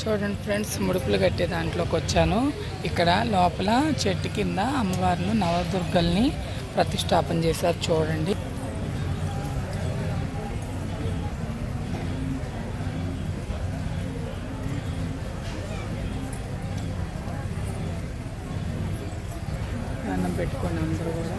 చూడండి ఫ్రెండ్స్ ముడుపులు కట్టే దాంట్లోకి వచ్చాను. ఇక్కడ లోపల చెట్టు కింద అమ్మవారిని నవదుర్గల్ని ప్రతిష్టాపన చేశారు చూడండి. దండం పెట్టుకోండి అందరూ కూడా.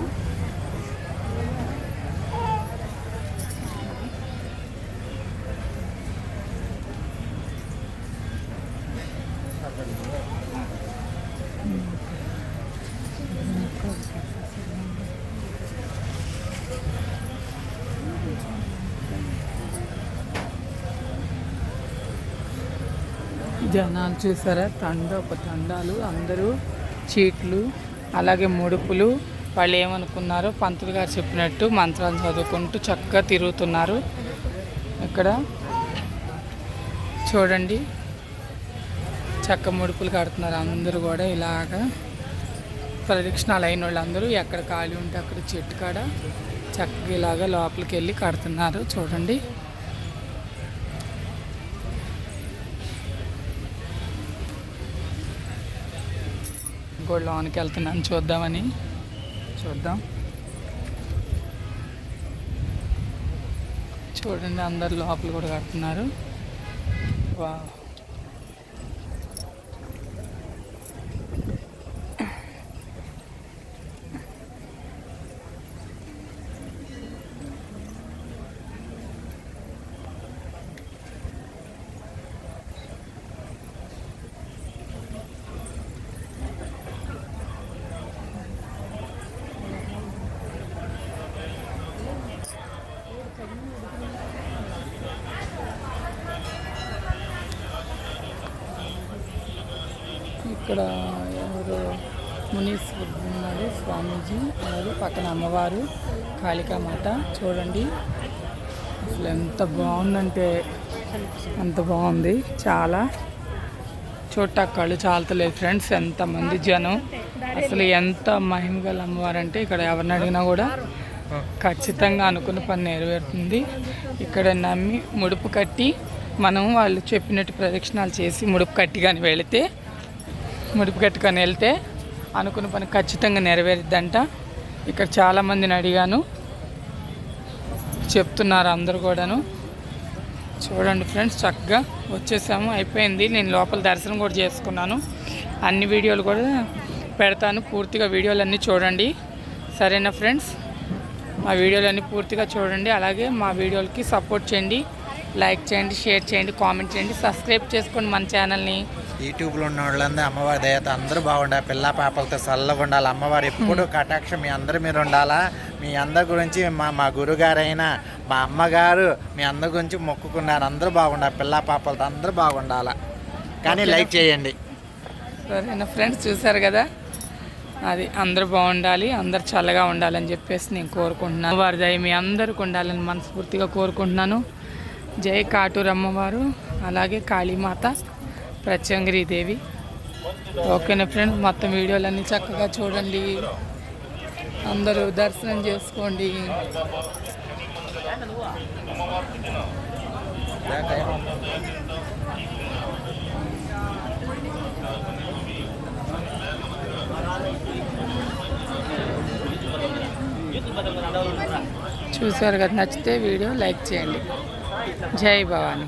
జనాలు చూసారా? తండ ఒక తండాలు అందరూ చీట్లు అలాగే ముడుపులు. వాళ్ళు ఏమనుకున్నారో పంతులు గారు చెప్పినట్టు మంత్రాలు చదువుకుంటూ చక్కగా తిరుగుతున్నారు. ఇక్కడ చూడండి. చక్క ముడుపులు కడుతున్నారు అందరూ కూడా ఇలాగా. ప్రదక్షిణాలు అయిన వాళ్ళందరూ ఎక్కడ ఖాళీ ఉంటే అక్కడ చెట్టు కాడ చక్కగా ఇలాగా లోపలికి వెళ్ళి కడుతున్నారు. చూడండి. ఇంకో లోనికి వెళ్తున్నాను చూద్దామని. చూద్దాం. చూడండి అందరు లోపల కూడా కడుతున్నారు. వా ఇక్కడ ఎవరు? మునీస్ ఉన్నారు స్వామీజీ అలాగే పక్కన అమ్మవారు కాళికామాత. చూడండి. అసలు ఎంత బాగుందంటే అంత బాగుంది. చాలా. చోట కళ్ళు చాలతలేదు ఫ్రెండ్స్ ఎంతమంది జనం. అసలు ఎంత మహిమ గల అమ్మవారంటే ఇక్కడ ఎవరిని అడిగినా కూడా ఖచ్చితంగా అనుకున్న పని నెరవేరుతుంది. ఇక్కడ నమ్మి ముడుపు కట్టి మనం వాళ్ళు చెప్పినట్టు ప్రదక్షిణాలు చేసి ముడుపు కట్టి కానీ వెళితే ముడుపు కట్టుకొని వెళ్తే అనుకున్న పని ఖచ్చితంగా నెరవేరుద్దంట. ఇక్కడ చాలామందిని అడిగాను. చెప్తున్నారు అందరు కూడాను. చూడండి ఫ్రెండ్స్ చక్కగా వచ్చేసాము. అయిపోయింది. నేను లోపల దర్శనం కూడా చేసుకున్నాను. అన్ని వీడియోలు కూడా పెడతాను. పూర్తిగా వీడియోలన్నీ చూడండి. సరేనా ఫ్రెండ్స్? మా వీడియోలన్నీ పూర్తిగా చూడండి. అలాగే మా వీడియోలకి సపోర్ట్ చేయండి. లైక్ చేయండి షేర్ చేయండి కామెంట్ చేయండి. సబ్స్క్రైబ్ చేసుకోండి మన ఛానల్ని యూట్యూబ్లో ఉన్న వాళ్ళందరూ అమ్మవారి దయతో అందరూ బాగుండాలి. పిల్ల పాపలతో చల్లగా ఉండాలి. అమ్మవారు ఎప్పుడు కటాక్షం మీ అందరి మీరు ఉండాలా? మీ అందరి గురించి మా మా గురుగారైన మా అమ్మగారు మీ అందరి గురించి మొక్కుకున్నారు. అందరూ బాగుండాలి. పిల్ల పాపలతో అందరూ బాగుండాలా? కానీ లైక్ చేయండి. సరేనా ఫ్రెండ్స్ చూసారు కదా? అది అందరూ బాగుండాలి అందరు చల్లగా ఉండాలని చెప్పేసి నేను కోరుకుంటున్నాను. వారి దయ మీ అందరికి ఉండాలని మనస్ఫూర్తిగా కోరుకుంటున్నాను. జై కాటూరు అమ్మవారు అలాగే కాళీమాత. ప్రత్యంగిరిదేవి ఓకేనా ఫ్రెండ్స్ మొత్తం వీడియోలన్నీ చక్కగా చూడండి. అందరూ దర్శనం చేసుకోండి. చూసారు కదా? నచ్చితే వీడియో లైక్ చేయండి. జై భవానీ.